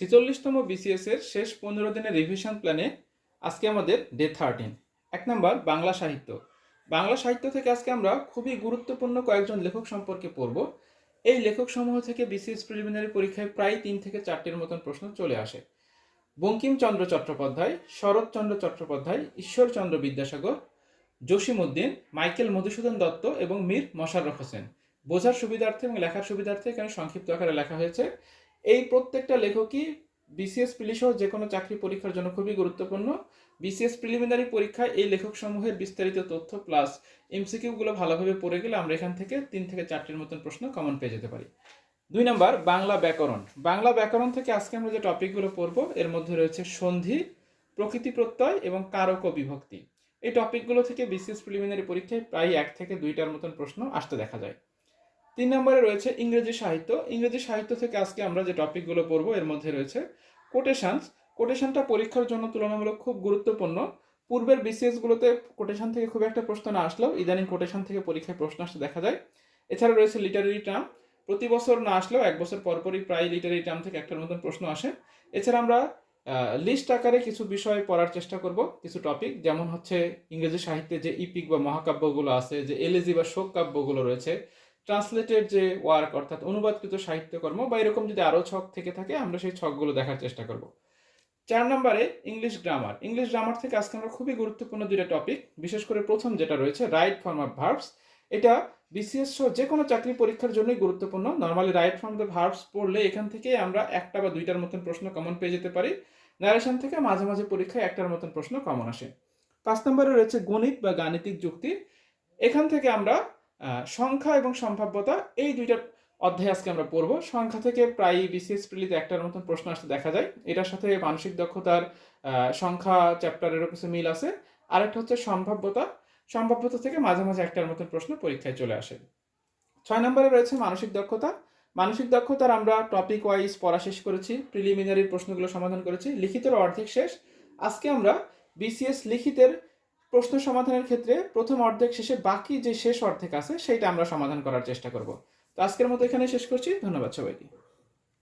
ছেচল্লিশতম BCS এর শেষ পনেরো দিনের রিভিশন প্ল্যানে আজকে আমাদের ডে থার্টিন এক নম্বর, বাংলা সাহিত্য। বাংলা সাহিত্য থেকে আজকে আমরা খুবই গুরুত্বপূর্ণ কয়েকজন লেখক সম্পর্কে পড়ব। এই লেখক সমূহ থেকে বিসিএস প্রিলিমিনারি পরীক্ষায় প্রায় তিন থেকে চারটির মতন প্রশ্ন চলে আসে। বঙ্কিমচন্দ্র চট্টোপাধ্যায়, শরৎচন্দ্র চট্টোপাধ্যায়, ঈশ্বরচন্দ্র বিদ্যাসাগর, জসিমউদ্দিন, মাইকেল মধুসূদন দত্ত এবং মীর মশাররফ হোসেন। বোঝার সুবিধার্থে এবং লেখার সুবিধার্থে এখানে সংক্ষিপ্ত আকারে লেখা হয়েছে। এই প্রত্যেকটা লেখকই বিসিএস প্রিলি সহ যে কোনো চাকরি পরীক্ষার জন্য খুবই গুরুত্বপূর্ণ। বিসিএস প্রিলিমিনারি পরীক্ষায় এই লেখক সমূহের বিস্তারিত তথ্য প্লাস এমসিকিউগুলো ভালোভাবে পড়ে গেলে আমরা এখান থেকে তিন থেকে চারটির মতন প্রশ্ন কমন পেয়ে যেতে পারি। দুই নাম্বার, বাংলা ব্যাকরণ। বাংলা ব্যাকরণ থেকে আজকে আমরা যে টপিকগুলো পড়ব, এর মধ্যে রয়েছে সন্ধি, প্রকৃতি প্রত্যয় এবং কারক বিভক্তি। এই টপিকগুলো থেকে বিসিএস প্রিলিমিনারি পরীক্ষায় প্রায় এক থেকে দুইটার মতন প্রশ্ন আসতে দেখা যায়। তিন নম্বরে রয়েছে ইংরেজি সাহিত্য। ইংরেজি সাহিত্য থেকে আজকে আমরা যে টপিকগুলো পড়ব, এর মধ্যে রয়েছে কোটেশানস কোটেশনটা পরীক্ষার জন্য তুলনামূলক খুব গুরুত্বপূর্ণ। পূর্বের বিসিএস গুলোতে কোটেশন থেকে খুব একটা প্রশ্ন না আসলেও ইদানিং কোটেশন থেকে পরীক্ষায় প্রশ্ন আসতে দেখা যায়। এছাড়া রয়েছে লিটারেরি টার্ম প্রতি বছর না আসলেও এক বছর পরপরই প্রায় লিটারেরি টার্ম থেকে একটার মতন প্রশ্ন আসে। এছাড়া আমরা লিস্ট আকারে কিছু বিষয় পড়ার চেষ্টা করব, কিছু টপিক যেমন হচ্ছে ইংরেজি সাহিত্যে যে ইপিক বা মহাকাব্যগুলো আছে, যে এলেজি বা শোক কাব্যগুলো রয়েছে ট্রান্সলেটেড যে ওয়ার্ক, অর্থাৎ অনুবাদকৃত সাহিত্যকর্ম, বা এরকম যদি আরও ছক থেকে থাকে, আমরা সেই ছকগুলো দেখার চেষ্টা করব। চার নম্বরে ইংলিশ গ্রামার। ইংলিশ গ্রামার থেকে আজকে আমরা খুবই গুরুত্বপূর্ণ দুইটা টপিক, বিশেষ করে প্রথম যেটা রয়েছে, রাইট ফর্ম অফ ভার্বস। এটা বিসিএস সহ যে কোনো চাকরি পরীক্ষার জন্যই গুরুত্বপূর্ণ। Normally right form the verbs পড়লে এখান থেকে আমরা একটা বা দুইটার মতন প্রশ্ন কমন পেয়ে যেতে পারি। ন্যারেশন থেকে মাঝে মাঝে পরীক্ষায় একটার মতন প্রশ্ন কমন আসে। পাঁচ নম্বরে রয়েছে গণিত বা গাণিতিক যুক্তি। এখান থেকে আমরা সংখ্যা এবং সম্ভাব্যতা, এই দুইটা অধ্যায় আজকে আমরা পড়ব। সংখ্যা থেকে প্রায় বিসিএস প্রিলিতে একটার মতন প্রশ্ন আসতে দেখা যায়। এটার সাথে মানসিক দক্ষতার সংখ্যা চ্যাপ্টারেরও কিছু মিল আছে। আরেকটা হচ্ছে সম্ভাব্যতা। সম্ভাব্যতা থেকে মাঝে মাঝে একটার মতন প্রশ্ন পরীক্ষায় চলে আসে। ছয় নম্বরে রয়েছে মানসিক দক্ষতা। মানসিক দক্ষতার আমরা টপিক ওয়াইজ পড়া শেষ করেছি প্রিলিমিনারি প্রশ্নগুলো সমাধান করেছি, লিখিতের অর্ধেক শেষ। আজকে আমরা বিসিএস লিখিতের প্রশ্ন সমাধানের ক্ষেত্রে প্রথম অর্ধেক শেষে বাকি যে শেষ অর্ধেক আছে, সেইটা আমরা সমাধান করার চেষ্টা করব। তো আজকের মতো এখানে শেষ করছি। ধন্যবাদ সবাইকে।